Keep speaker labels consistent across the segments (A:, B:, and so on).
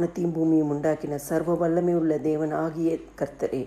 A: வானத்தையும் பூமியும் உண்டாக்கின சர்வ வல்லமை உள்ள தேவன் ஆகிய கர்த்தரே.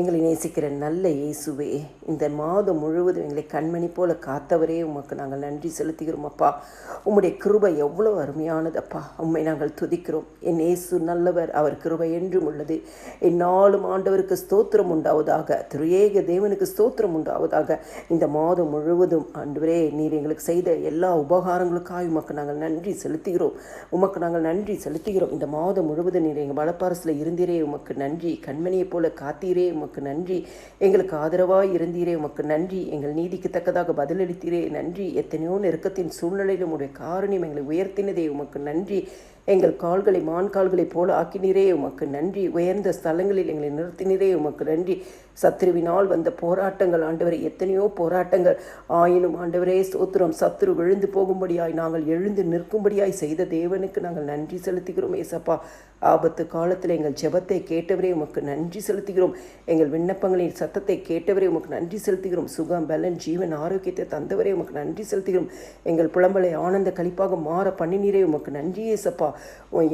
A: எங்களை நேசிக்கிற நல்ல இயேசுவே இந்த மாதம் முழுவதும் எங்களை கண்மணி போல காத்தவரே. உமக்கு நாங்கள் நன்றி செலுத்துகிறோம் அப்பா. உம்முடைய கிருபை எவ்வளோ அருமையானதப்பா. உம்மை நாங்கள் துதிக்கிறோம். என் இயேசு நல்லவர் அவர் கிருபை என்றும் உள்ளது. என்னாலும் ஆண்டவருக்கு ஸ்தோத்திரம் உண்டாவதாக திரியேக தேவனுக்கு ஸ்தோத்திரம் உண்டாவதாக. இந்த மாதம் முழுவதும் ஆண்டவரே நீர் எங்களுக்கு செய்த எல்லா உபகாரங்களுக்காக உமக்கு நாங்கள் நன்றி செலுத்துகிறோம். உமக்கு நாங்கள் நன்றி செலுத்துகிறோம். இந்த மாதம் முழுவதும் நீர் எங்கள் வளப்பாரசில் இருந்தீரே. உமக்கு நன்றி. கண்மணியைப் போல காத்தீரே. உமக்கு நன்றி. எங்களுக்கு ஆதரவாய் இருந்தீரே உமக்கு நன்றி. எங்கள் நீதிக்கு தக்கதாக பதிலளித்தீரே நன்றி. எத்தனையோ நெருக்கத்தின் சூழ்நிலையிலும் உடைய காரணியம் எங்களை உயர்த்தினதே உமக்கு நன்றி. எங்கள் கால்களை மான் கால்களைப் போல ஆக்கினீரே. உமக்கு நன்றி. உயர்ந்த ஸ்தலங்களில் எங்களை நிறுத்தினீரே. உமக்கு நன்றி. சத்ருவினால் வந்த போராட்டங்கள் ஆண்டவரை எத்தனையோ போராட்டங்கள். ஆயினும் ஆண்டவரே சோத்திரம் சத்ரு விழுந்து போகும்படியாய் நாங்கள் எழுந்து நிற்கும்படியாய் செய்த தேவனுக்கு நாங்கள் நன்றி செலுத்துகிறோம் ஏசப்பா. ஆபத்து காலத்தில் எங்கள் ஜெபத்தை கேட்டவரே உமக்கு நன்றி செலுத்துகிறோம். எங்கள் விண்ணப்பங்களின் சத்தத்தை கேட்டவரே உமக்கு நன்றி செலுத்துகிறோம். சுகம் பலன் ஜீவன் ஆரோக்கியத்தை தந்தவரே உமக்கு நன்றி செலுத்துகிறோம். எங்கள் புலம்பலை ஆனந்த கழிப்பாக மாற பண்ணினீரே உமக்கு நன்றி ஏசப்பா.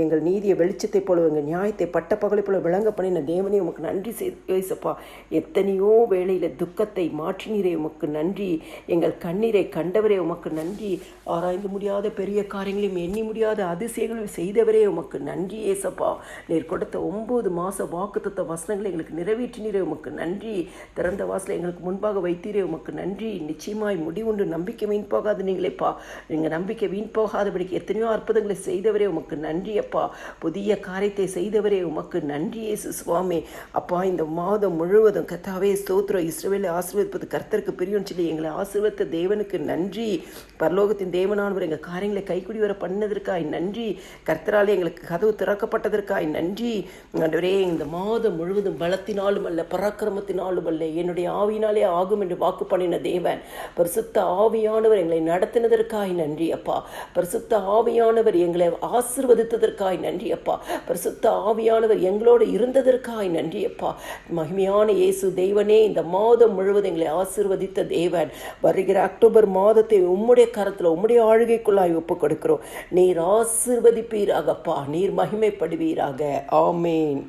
A: எங்கள் நீதியை வெளிச்சத்தை போல எங்கள் நியாயத்தை பட்ட பகலை போல விளங்க பண்ணின தேவனே உமக்கு நன்றி செய்யப்பா எத்தனையோ வேளையில் துக்கத்தை மாற்றினீரே உமக்கு நன்றி. எங்கள் கண்ணீரை கண்டவரே உமக்கு நன்றி. ஆராய்ந்து முடியாத பெரிய காரியங்களையும் எண்ணி முடியாத அதிசயங்களையும் செய்தவரே உமக்கு நன்றி ஏசப்பா நீர் கொடுத்த ஒம்பது மாத வாக்குத்தத்த வசனங்களை எங்களுக்கு நிறைவேற்றினீரே உமக்கு நன்றி. திறந்த வாசலை எங்களுக்கு முன்பாக வைத்தீரே உமக்கு நன்றி. நிச்சயமாய் முடிவுண்டு நம்பிக்கை வீண் போகாது நீங்களேப்பா. நீங்கள் நம்பிக்கை வீண் போகாதபடிக்கு எத்தனையோ அற்புதங்களை செய்தவரே உமக்கு நன்றி அப்பா. புதிய காரியத்தை செய்தவரே உமக்கு நன்றி இயேசு சுவாமி. அப்பா இந்த மாதம் முழுவதும் கத்தாவே ஸ்தோத்திரம். இஸ்ரவேலை ஆசீர்வதிப்பது கர்த்தருக்கு பிரியும். சொல்லி எங்களை ஆசீர்வத்த தேவனுக்கு நன்றி. பரலோகத்தின் தேவனானவர் எங்கள் காரியங்களை கைக்குடி வர பண்ணதற்காய் நன்றி. கர்த்தராலே எங்களுக்கு கதவு திறக்கப்பட்டதற்காய் நன்றி. ஆண்டவரே இந்த மாதம் முழுவதும் பலத்தினாலும் அல்ல பராக்கிரமத்தினாலும் அல்ல என்னுடைய ஆவியினாலே ஆகும் என்று வாக்கு பண்ணின தேவன். பரிசுத்த ஆவியானவர் எங்களை நடத்தினதற்காய் நன்றி அப்பா. பரிசுத்த ஆவியானவர் எங்களை ஆசிர்வதித்ததற்காய் நன்றி அப்பா பரிசுத்த ஆவியானவர் எங்களோடு இருந்ததற்காய் நன்றி அப்பா மகிமையான இயேசு தெய்வனே இந்த மாதம் முழுவதும் எங்களை ஆசிர்வதித்த தேவன். வருகிற அக்டோபர் மாதத்தை உம்முடைய கரத்தில் உம்முடைய ஆழ்கைக்குள்ளாய் ஒப்புக் கொடுக்கிறோம் நீர் ஆசிர்வதிப்பீராகப்பா. நீர் மகிமைப்படுவீராக. ஆமேன்.